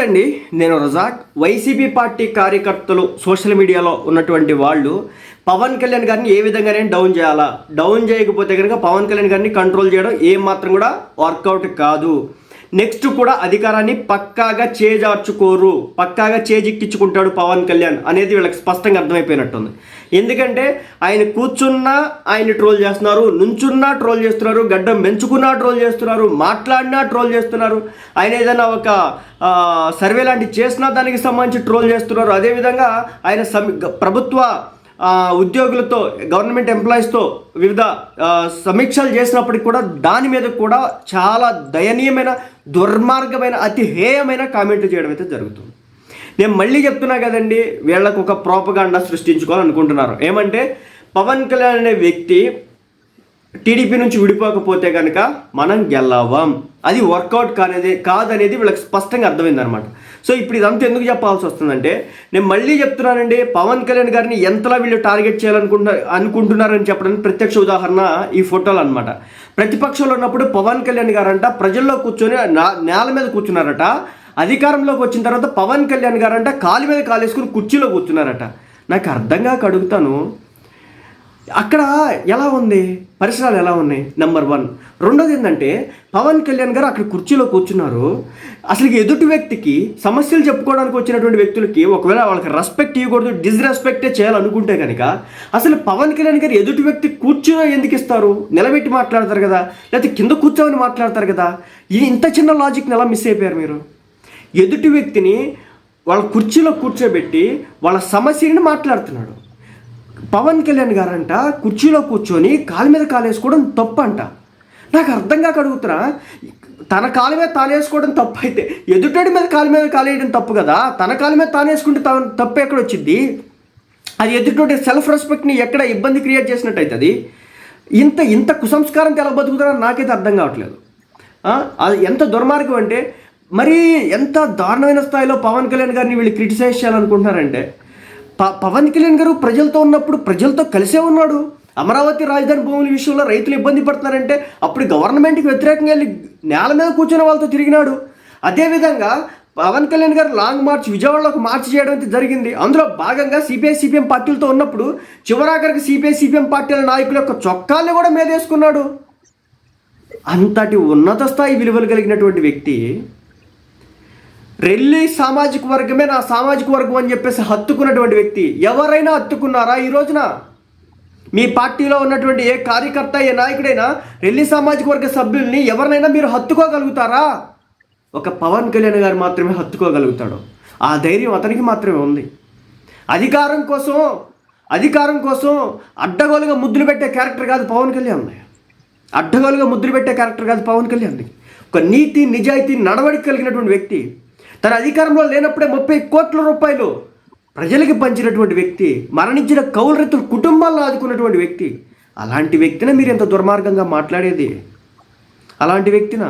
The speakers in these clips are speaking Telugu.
నమస్తే అండి నేను రజాక్. వైసీపీ పార్టీ కార్యకర్తలు సోషల్ మీడియాలో ఉన్నటువంటి వాళ్ళు పవన్ కళ్యాణ్ గారిని ఏ విధంగానే డౌన్ చేయాలా? డౌన్ చేయకపోతే కనుక పవన్ కళ్యాణ్ గారిని కంట్రోల్ చేయడం ఏం మాత్రం కూడా వర్కౌట్ కాదు. నెక్స్ట్ కూడా అధికారాన్ని పక్కాగా చేజార్చుకోరు. పక్కాగా చేజిక్కించుకుంటాడు పవన్ కళ్యాణ్ అనేది వీళ్ళకి స్పష్టంగా అర్థమైపోయినట్టుంది. ఎందుకంటే ఆయన కూర్చున్నా ఆయన ట్రోల్ చేస్తున్నారు నుంచున్నా ట్రోల్ చేస్తున్నారు గడ్డం మెంచుకున్నా ట్రోల్ చేస్తున్నారు మాట్లాడినా ట్రోల్ చేస్తున్నారు. ఆయన ఏదైనా ఒక సర్వే లాంటివి చేసినా దానికి సంబంధించి ట్రోల్ చేస్తున్నారు. అదేవిధంగా ఆయన సమి ప్రభుత్వ ఉద్యోగులతో గవర్నమెంట్ ఎంప్లాయీస్తో వివిధ సమీక్షలు చేసినప్పటికి కూడా దాని మీద కూడా చాలా దయనీయమైన దుర్మార్గమైన అతి హేయమైన కామెంట్లు చేయడం అయితే జరుగుతుంది. నేను మళ్ళీ చెప్తున్నా కదండి వీళ్ళకు ఒక ప్రోపగాండా సృష్టించుకోవాలనుకుంటున్నారు. ఏమంటే పవన్ కళ్యాణ్ అనే వ్యక్తి టీడీపీ నుంచి విడిపోకపోతే కనుక మనం గెలవం. అది వర్కౌట్ కానేది కాదనేది వీళ్ళకి స్పష్టంగా అర్థమైంది అనమాట సో ఇప్పుడు ఇదంతా ఎందుకు చెప్పాల్సి వస్తుందంటే నేను మళ్ళీ చెప్తున్నానండి పవన్ కళ్యాణ్ గారిని ఎంతలా వీళ్ళు టార్గెట్ చేయాలనుకుంటున్నారు అనుకుంటున్నారని చెప్పడానికి ప్రత్యక్ష ఉదాహరణ ఈ ఫోటోలు అనమాట ప్రతిపక్షంలో ఉన్నప్పుడు పవన్ కళ్యాణ్ గారంట ప్రజల్లో కూర్చొని నా- నేల మీద కూర్చున్నారట. అధికారంలోకి వచ్చిన తర్వాత పవన్ కళ్యాణ్ గారంట కాలు మీద కాలు వేసుకుని కుర్చీలో కూర్చున్నారట. నాకు అర్థం కాక అడుగుతాను అక్కడ ఎలా ఉంది? పరిసరాలు ఎలా ఉన్నాయి? నెంబర్ వన్ రెండోది ఏంటంటే పవన్ కళ్యాణ్ గారు అక్కడ కుర్చీలో కూర్చున్నారు. అసలు ఎదుటి వ్యక్తికి సమస్యలు చెప్పుకోవడానికి వచ్చినటువంటి వ్యక్తులకి ఒకవేళ వాళ్ళకి రెస్పెక్ట్ ఇవ్వకూడదు డిస్రెస్పెక్టే చేయాలనుకుంటే కనుక అసలు పవన్ కళ్యాణ్ గారు ఎదుటి వ్యక్తి కూర్చుని ఎందుకు ఇస్తారు? నిలబెట్టి మాట్లాడతారు కదా? లేకపోతే కింద కూర్చోమని మాట్లాడతారు కదా? ఈ ఇంత చిన్న లాజిక్ని ఎలా మిస్ అయిపోయారు మీరు? ఎదుటి వ్యక్తిని వాళ్ళ కుర్చీలో కూర్చోబెట్టి వాళ్ళ సమస్యని మాట్లాడుతున్నాడు. పవన్ కళ్యాణ్ గారంట కుర్చీలో కూర్చొని కాలు మీద కాలు వేసుకోవడం తప్పు అంట నాకు అర్థం కాక అడుగుతున్నా తన కాలు మీద తాను వేసుకోవడం తప్పు అయితే ఎదుటోడి మీద కాలు మీద కాలేయడం తప్పు కదా? తన కాలు మీద తాను వేసుకుంటే తాను తప్పు ఎక్కడ వచ్చింది అది ఎదుటోటి సెల్ఫ్ రెస్పెక్ట్ని ఎక్కడ ఇబ్బంది క్రియేట్ చేసినట్టు అవుతుంది ఇంత ఇంత కుసంస్కారం ఎలా బతుకుతారో నాకైతే అర్థం కావట్లేదు. అది ఎంత దుర్మార్గం అంటే మరి ఎంత దారుణమైన స్థాయిలో పవన్ కళ్యాణ్ గారిని వీళ్ళు క్రిటిసైజ్ చేయాలనుకుంటున్నారంటే ప పవన్ కళ్యాణ్ గారు ప్రజలతో ఉన్నప్పుడు ప్రజలతో కలిసే ఉన్నాడు. అమరావతి రాజధాని భూముల విషయంలో రైతులు ఇబ్బంది పడుతున్నారంటే అప్పుడు గవర్నమెంట్కి వ్యతిరేకంగా వెళ్ళి నేల మీద కూర్చున్న వాళ్ళతో తిరిగినాడు. అదేవిధంగా పవన్ కళ్యాణ్ గారు లాంగ్ మార్చ్ విజయవాడలో ఒక మార్చ్ చేయడం అయితే జరిగింది. అందులో భాగంగా సిపిఐ సిపిఎం పార్టీలతో ఉన్నప్పుడు చివరాఖరికి సిపిఐ సిపిఎం పార్టీల నాయకుల యొక్క చొక్కాల్ని కూడా మేదేసుకున్నాడు. అంతటి ఉన్నత స్థాయి విలువలు కలిగినటువంటి వ్యక్తి రెల్లి సామాజిక వర్గమే నా సామాజిక వర్గం అని చెప్పేసి హత్తుకున్నటువంటి వ్యక్తి. ఎవరైనా హత్తుకున్నారా ఈ రోజున? మీ పార్టీలో ఉన్నటువంటి ఏ కార్యకర్త ఏ నాయకుడైనా రెల్లి సామాజిక వర్గ సభ్యుల్ని ఎవరినైనా మీరు హత్తుకోగలుగుతారా? ఒక పవన్ కళ్యాణ్ గారు మాత్రమే హత్తుకోగలుగుతాడు. ఆ ధైర్యం అతనికి మాత్రమే ఉంది. అధికారం కోసం అధికారం కోసం అడ్డగోలుగా ముద్దులు పెట్టే క్యారెక్టర్ కాదు పవన్ కళ్యాణ్ అడ్డగోలుగా ముద్దులు పెట్టే క్యారెక్టర్ కాదు పవన్ కళ్యాణ్ ఒక నీతి నిజాయితీ నడవడిక కలిగినటువంటి వ్యక్తి. తన అధికారంలో లేనప్పుడే ముప్పై కోట్ల రూపాయలు ప్రజలకి పంచినటువంటి వ్యక్తి మరణించిన కౌలు రైతుల కుటుంబాలను ఆదుకున్నటువంటి వ్యక్తి. అలాంటి వ్యక్తిన మీరు ఎంత దుర్మార్గంగా మాట్లాడేది? అలాంటి వ్యక్తినా?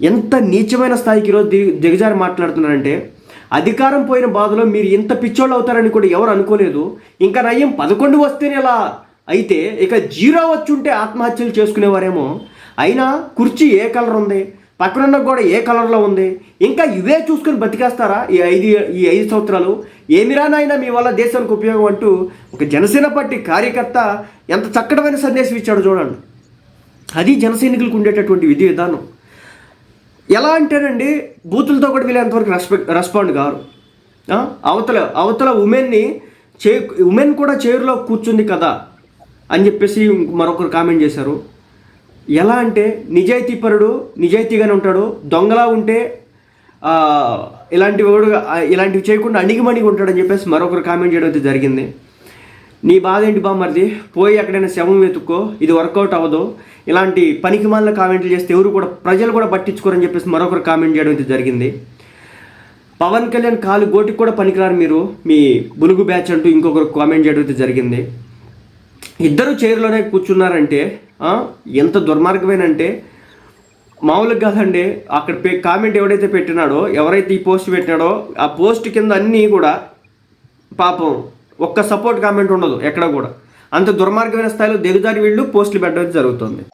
ఎంత నీచమైన స్థాయికి ఈరోజు దిగి దిగజారి మాట్లాడుతున్నారంటే అధికారం పోయిన బాధలో మీరు ఇంత పిచ్చోళ్ళు అవుతారని కూడా ఎవరు అనుకోలేదు. ఇంకా నయ్యం పదకొండు వస్తేనే ఇలా అయితే ఇక జీరో వచ్చుంటే ఆత్మహత్యలు చేసుకునేవారేమో. అయినా కుర్చీ ఏ కలర్ ఉంది? పక్కనున్న గోడ ఏ కలర్లో ఉంది? ఇంకా ఇవే చూసుకొని బతికేస్తారా ఈ ఐదు ఈ ఐదు సంవత్సరాలు? ఏమిరానైనా మీ వల్ల దేశానికి ఉపయోగం అంటూ ఒక జనసేన పార్టీ కార్యకర్త ఎంత చక్కటమైన సందేశం ఇచ్చాడు చూడండి. అది జనసైనికులకు ఉండేటటువంటి విధి విధానం. ఎలా అంటేనండి బూతులతో కూడా వీళ్ళు ఎంతవరకు రెస్పెక్ట్ రెస్పాండ్ కారు. అవతల అవతల ఉమెన్ని చే ఉమెన్ కూడా చైర్లో కూర్చుంది కదా అని చెప్పేసి మరొకరు కామెంట్ చేశారు. ఎలా అంటే నిజాయితీపరుడు నిజాయితీగానే ఉంటాడు దొంగలా ఉంటే ఇలాంటి వాడు ఇలాంటివి చేయకుండా అణిగిమణిగి ఉంటాడని చెప్పేసి మరొకరు కామెంట్ చేయడం అయితే జరిగింది. నీ బాధ ఏంటి బామ్మర్ది పోయి ఎక్కడైనా శవం వెతుక్కో ఇది వర్కౌట్ అవ్వదు. ఇలాంటి పనికి మాలిన కామెంట్లు చేస్తే ఎవరు కూడా ప్రజలు కూడా పట్టించుకోరని చెప్పేసి మరొకరు కామెంట్ చేయడం అయితే జరిగింది. పవన్ కళ్యాణ్ కాలు గోటికి కూడా పనికిరారు మీరు మీ బులుగు బ్యాచ్ అంటూ ఇంకొకరు కామెంట్ చేయడం అయితే జరిగింది. ఇద్దరు చైర్లోనే కూర్చున్నారంటే ఎంత దుర్మార్గమేనంటే మామూలుగా కాదండి అక్కడ పే కామెంట్ ఎవడైతే పెట్టినాడో ఎవరైతే ఈ పోస్ట్ పెట్టినాడో ఆ పోస్ట్ కింద అన్నీ కూడా పాపం ఒక్క సపోర్ట్ కామెంట్ ఉండదు ఎక్కడ కూడా. అంత దుర్మార్గమైన స్థాయిలో దిగుదారి వీళ్ళు పోస్టులు పెట్టడం జరుగుతుంది.